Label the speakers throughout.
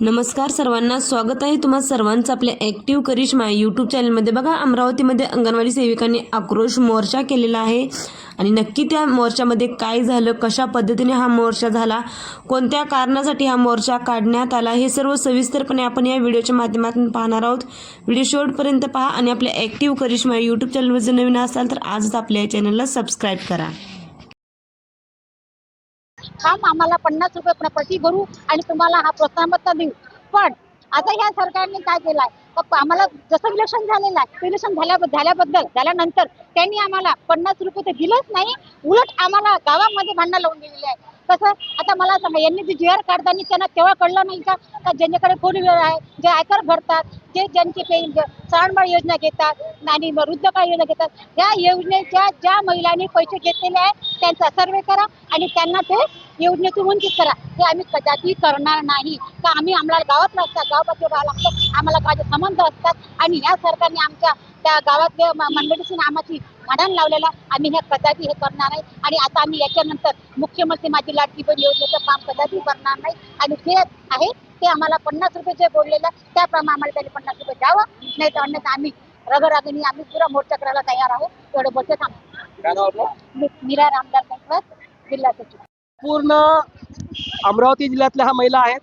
Speaker 1: नमस्कार सर्वांना स्वागत आहे तुम्हा सर्वांचं आपल्या ॲक्टिव्ह करिश्मा यूट्यूब चॅनलमध्ये बघा अमरावतीमध्ये अंगणवाडी सेविकांनी आक्रोश मोर्चा केलेला आहे. आणि नक्की त्या मोर्चामध्ये काय झालं कशा पद्धतीने हा मोर्चा झाला कोणत्या कारणासाठी हा मोर्चा काढण्यात आला हे सर्व सविस्तरपणे आपण या व्हिडिओच्या माध्यमातून पाहणार आहोत. व्हिडिओ शेवटपर्यंत पहा आणि आपल्या ॲक्टिव्ह करिश्मा यूट्यूब चॅनलवर जर नवीन असाल तर आजच आपल्या या चॅनलला सबस्क्राईब करा.
Speaker 2: काम आम्हाला पन्नास रुपये प्रॉपर्टी भरू आणि तुम्हाला हा प्रोत्साहनपत्र देऊ. पण आता ह्या सरकारने काय केलं आहे आम्हाला जसं इलेक्शन झालेलं आहे इलेक्शन झाल्या झाल्याबद्दल झाल्यानंतर त्यांनी आम्हाला पन्नास रुपये तर दिलंच नाही उलट आम्हाला गावामध्ये भांडणं लावून दिलेली आहे. कसं? आता मला सांगा यांनी जे जी आर काढताना त्यांना तेव्हा कळलं नाही का? का ज्यांच्याकडे फोर व्हीलर आहे जे आयकर भरतात जे ज्यांची पे श्रावणबाळ योजना घेतात आणि वृद्धकाळ योजना घेतात या योजनेच्या ज्या महिलांनी पैसे घेतलेले आहेत त्यांचा सर्वे करा आणि त्यांना ते योजनेतून वंचित करा. हे आम्ही कदाचित करणार नाही. का आम्ही आम्हाला गावात नसतात गावामध्ये राहावं लागतं आम्हाला गावाचे संबंध असतात आणि या सरकारने आमच्या त्या गावातल्या म- मंडळीची नामाची भांडण लावलेला आम्ही हे कदापि हे करणार नाही. आणि आता आम्ही याच्यानंतर मुख्यमंत्री माझी लाडकी बहीण योजनेचं काम कदापि करणार नाही. आणि जे आहे ते आम्हाला पन्नास रुपये जे बोललेलं त्याप्रमाणे आम्हाला त्यांनी पन्नास रुपये द्यावं. नाही तर अन्यथा आम्ही रगरागणी आम्ही पुरा मोर्चा करायला तयार आहोत. तेवढं बोलते थांबतो मी- मीरा रामदार कंकवास जिल्हा सचिव.
Speaker 3: पूर्ण अमरावती जिल्ह्यातल्या ह्या महिला आहेत.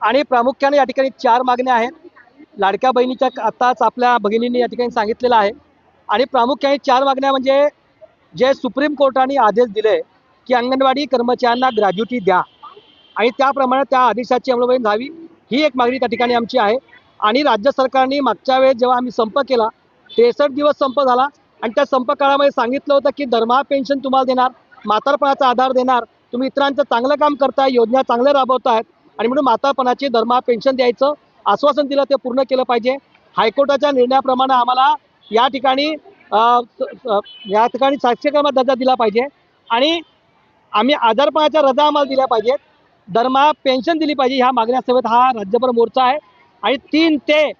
Speaker 3: आणि प्रामुख्याने या ठिकाणी चार मागण्या आहेत. लाडक्या बहिणीच्या आताच आपल्या भगिनींनी या ठिकाणी सांगितलेलं आहे. आणि प्रामुख्याने चार मागण्या म्हणजे जे सुप्रीम कोर्टाने आदेश दिले की अंगणवाडी कर्मचाऱ्यांना ग्रॅज्युटी द्या. आणि त्याप्रमाणे त्या आदेशाची अंमलबजावणी व्हावी ही एक मागणी त्या ठिकाणी आमची आहे. आणि राज्य सरकारने मागच्या वेळेस जेव्हा आम्ही संप केला त्रेसष्ट दिवस संप झाला आणि त्या संप काळामध्ये सांगितलं होतं की दरमहा पेन्शन तुम्हाला देणार म्हातारपणाचा आधार देणार तुम्ही इतरांचं चांगलं काम करताय योजना चांगल्या राबवतायत आणि म्हणून म्हातारपणाची दरमहा पेन्शन द्यायचं आश्वासन दिलं ते पूर्ण केलं पाहिजे. हायकोर्टाच्या निर्णयाप्रमाणे आम्हाला या ठिकाणी या ठिकाणी साक्षीक्रमात दर्जा दिला पाहिजे आणि आम्ही आजारपणाच्या रजा आम्हाला दिल्या पाहिजेत. दरमहा पेन्शन दिली पाहिजे ह्या मागण्यासोबत हा राज्यभर मोर्चा आहे. आणि तीन ते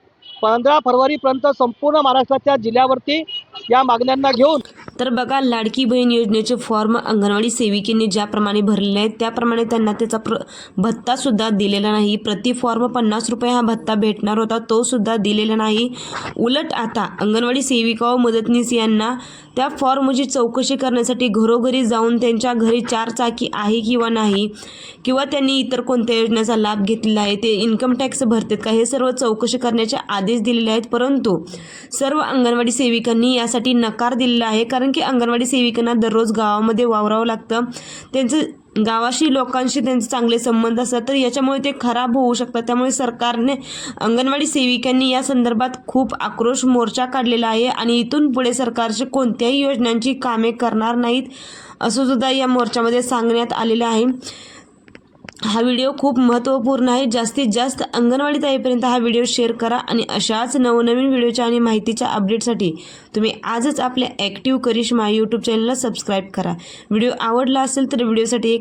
Speaker 3: पंधरा फरवरीपर्यंत संपूर्ण महाराष्ट्राच्या जिल्ह्यावरती या मागण्यांना घेऊन
Speaker 1: तर बघा लाडकी बहीण योजनेचे फॉर्म अंगणवाडी सेविकेने ज्याप्रमाणे भरलेले आहेत त्याप्रमाणे त्यांना त्याचा प्र भत्तासुद्धा दिलेला नाही. प्रति फॉर्म पन्नास रुपये हा भत्ता भेटणार होता तो सुद्धा दिलेला नाही. उलट आता अंगणवाडी सेविका व मदतनीस यांना त्या फॉर्मची चौकशी करण्यासाठी घरोघरी जाऊन त्यांच्या घरी चार चाकी आहे किंवा नाही किंवा त्यांनी इतर कोणत्या योजनेचा लाभ घेतलेला आहे ते इन्कम टॅक्स भरतात का हे सर्व चौकशी करण्याचे आदेश दिलेले आहेत. परंतु सर्व अंगणवाडी सेविकांनी यासाठी नकार दिलेला आहे कारण कारण की अंगणवाडी सेविकांना दररोज गावामध्ये वावरावं लागतं. त्यांचं गावाशी लोकांशी त्यांचे चांगले संबंध असतात तर याच्यामुळे ते खराब होऊ शकतात. त्यामुळे सरकारने अंगणवाडी सेविकांनी या संदर्भात खूप आक्रोश मोर्चा काढलेला आहे आणि इथून पुढे सरकारचे कोणत्याही योजनांची कामे करणार नाहीत असं सुद्धा या मोर्चामध्ये सांगण्यात आलेलं आहे. हा व्हिडिओ खूप महत्त्वपूर्ण आहे. जास्तीत जास्त अंगणवाडी ताईपर्यंत हा व्हिडिओ शेअर करा आणि अशाच नवनवीन व्हिडिओच्या आणि माहितीच्या अपडेटसाठी तुम्ही आजच आपल्या ॲक्टिव्ह करिश्मा यूट्यूब चॅनलला सबस्क्राईब करा. व्हिडिओ आवडला असेल तर व्हिडिओसाठी एक